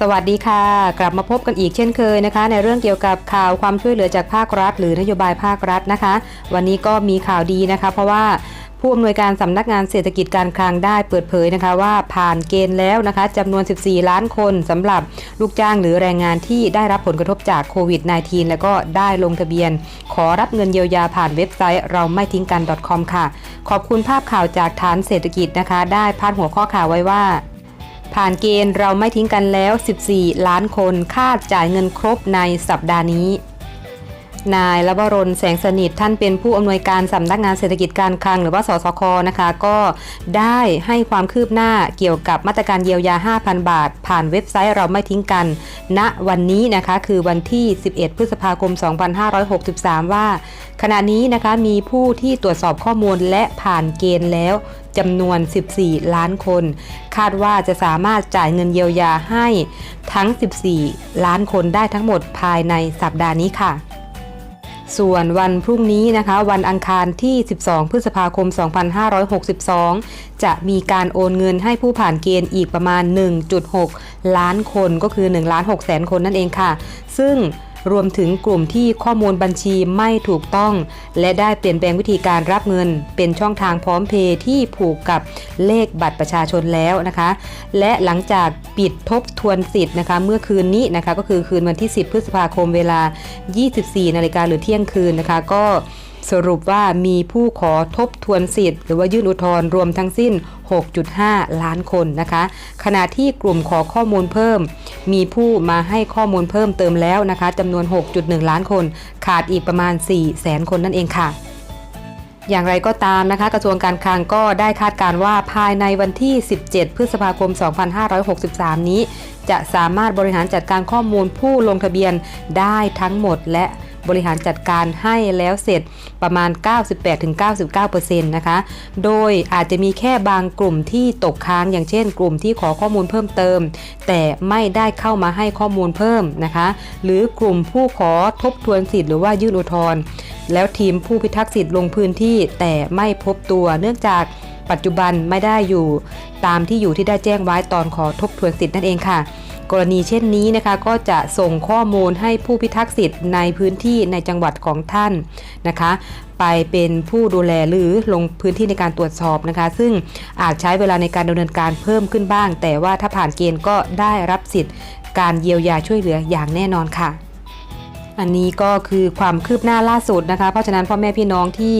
สวัสดีค่ะ กลับมาพบกันอีกเช่นเคยนะคะ ในเรื่องเกี่ยวกับข่าวความช่วยเหลือจากภาครัฐ หรือนโยบายภาครัฐนะคะ วันนี้ก็มีข่าวดีนะคะ เพราะว่าผู้อำนวยการสำนักงานเศรษฐกิจการคลังได้เปิดเผยนะคะว่าผ่านเกณฑ์แล้วนะคะจำนวน 14 ล้านคนสำหรับลูกจ้างหรือแรงงานที่ได้รับผลกระทบจากโควิด -19 แล้วก็ได้ลงทะเบียน ขอรับเงินเยียวยาผ่านเว็บไซต์เราไม่ทิ้งกัน .com ค่ะ ขอบคุณภาพข่าวจากฐานเศรษฐกิจนะคะ ได้พาดหัวข้อข่าวไว้ว่า ผ่านเกณฑ์เราไม่ทิ้งกันแล้ว 14 ล้านคนคาดจ่ายเงินครบในสัปดาห์นี้ นายลวรนแสงสนิทท่านเป็นผู้อำนวยการสำนักงานเศรษฐกิจการคลังหรือว่าสสคนะคะ ก็ได้ให้ความคืบหน้าเกี่ยวกับมาตรการเยียวยา 5,000 บาท ผ่านเว็บไซต์เราไม่ทิ้งกัน ณวันนี้นะคะคือวันที่ 11 พฤษภาคม 2563 ว่า ขณะนี้นะคะมีผู้ที่ตรวจสอบข้อมูลและผ่านเกณฑ์แล้วจำนวน 14 ล้านคน คาดว่าจะสามารถจ่ายเงินเยียวยาให้ทั้ง 14 ล้านคนได้ทั้งหมดภายในสัปดาห์นี้ค่ะ ส่วนวันพรุ่งนี้นะคะ วันอังคารที่ 12 พฤษภาคม 2562 จะมีการโอนเงินให้ผู้ผ่านเกณฑ์อีกประมาณ 1.6 ล้านคนก็คือ1ล้าน6แสนคนนั่นเองค่ะ ซึ่ง รวมถึงกลุ่มที่ข้อมูลบัญชีไม่ถูกต้อง และได้เปลี่ยนแปลงวิธีการรับเงิน เป็นช่องทางพร้อมเพย์ที่ผูกกับเลขบัตรประชาชนแล้วนะคะ และหลังจากปิดทบทวนสิทธิ์นะคะเมื่อคืนนี้นะคะก็คือคืนวันที่ 10 พฤษภาคมเวลา 24 นาฬิกาหรือเที่ยงคืนนะคะก็สรุปว่ามีผู้ขอทบทวนสิทธิ์ หรือว่ายื่นอุทธรณ์รวมทั้งสิ้น 6.5 ล้านคนนะคะ ขณะที่กลุ่มขอข้อมูลเพิ่ม มีผู้มาให้ข้อมูลเพิ่มเติมแล้วนะคะจำนวน 6.1 ล้านคน ขาดอีกประมาณ 4 แสนคนนั่นเองค่ะอย่างไรก็ตามนะคะ กระทรวงการคลังก็ได้คาดการณ์ว่าภายในวันที่ 17 พฤษภาคม 2563 นี้ จะสามารถบริหารจัดการข้อมูลผู้ลงทะเบียนได้ทั้งหมดและ บริหารจัดการให้แล้วเสร็จประมาณ 98-99%นะคะ โดยอาจจะมีแค่บางกลุ่มที่ตกค้างอย่างเช่น กลุ่มที่ขอข้อมูลเพิ่มเติม แต่ไม่ได้เข้ามาให้ข้อมูลเพิ่มนะคะ หรือกลุ่มผู้ขอทบทวนสิทธิ์หรือว่ายื่นอุทธรณ์แล้วทีมผู้พิทักษ์สิทธิ์ลงพื้นที่แต่ไม่พบตัวเนื่องจากปัจจุบันไม่ได้อยู่ตามที่อยู่ที่ได้แจ้งไว้ตอนขอทบทวนสิทธิ์นั่นเองค่ะ กรณีเช่นนี้นะคะก็จะส่งข้อมูลให้ผู้พิทักษ์สิทธิ์ในพื้นที่ในจังหวัดของท่านนะคะ ไปเป็นผู้ดูแลหรือลงพื้นที่ในการตรวจสอบนะคะ ซึ่งอาจใช้เวลาในการดำเนินการเพิ่มขึ้นบ้าง แต่ว่าถ้าผ่านเกณฑ์ก็ได้รับสิทธิ์ การเยียวยาช่วยเหลืออย่างแน่นอนค่ะ อันนี้ก็คือความคืบหน้าล่าสุดนะคะ เพราะฉะนั้นพ่อแม่พี่น้องที่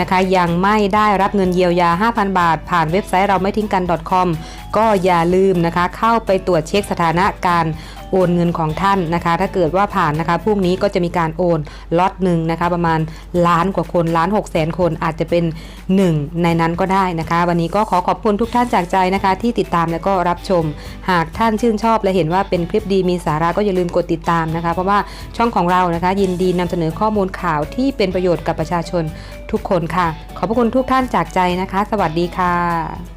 นะคะยังไม่ได้รับเงินเยียวยา 5,000 บาท ผ่านเว็บไซต์เราไม่ทิ้งกัน .com ก็อย่าลืมนะคะเข้าไปตรวจเช็คสถานะการ โอนเงินของท่านนะคะ ถ้าเกิดว่าผ่านนะคะพรุ่งนี้ก็จะมีการโอนล็อตหนึ่งนะคะ ประมาณล้านกว่าคนล้าน6แสนคนอาจจะเป็นหนึ่งในนั้นก็ได้นะคะ วันนี้ก็ขอขอบคุณทุกท่านจากใจนะคะ ที่ติดตามและก็รับชม หากท่านชื่นชอบและเห็นว่าเป็นคลิปดีมีสาระก็อย่าลืมกดติดตามนะคะ เพราะว่าช่องของเรานะคะ ยินดีนำเสนอข้อมูลข่าวที่เป็นประโยชน์กับประชาชนทุกคนค่ะ ขอบพระคุณทุกท่านจากใจนะคะ สวัสดีค่ะ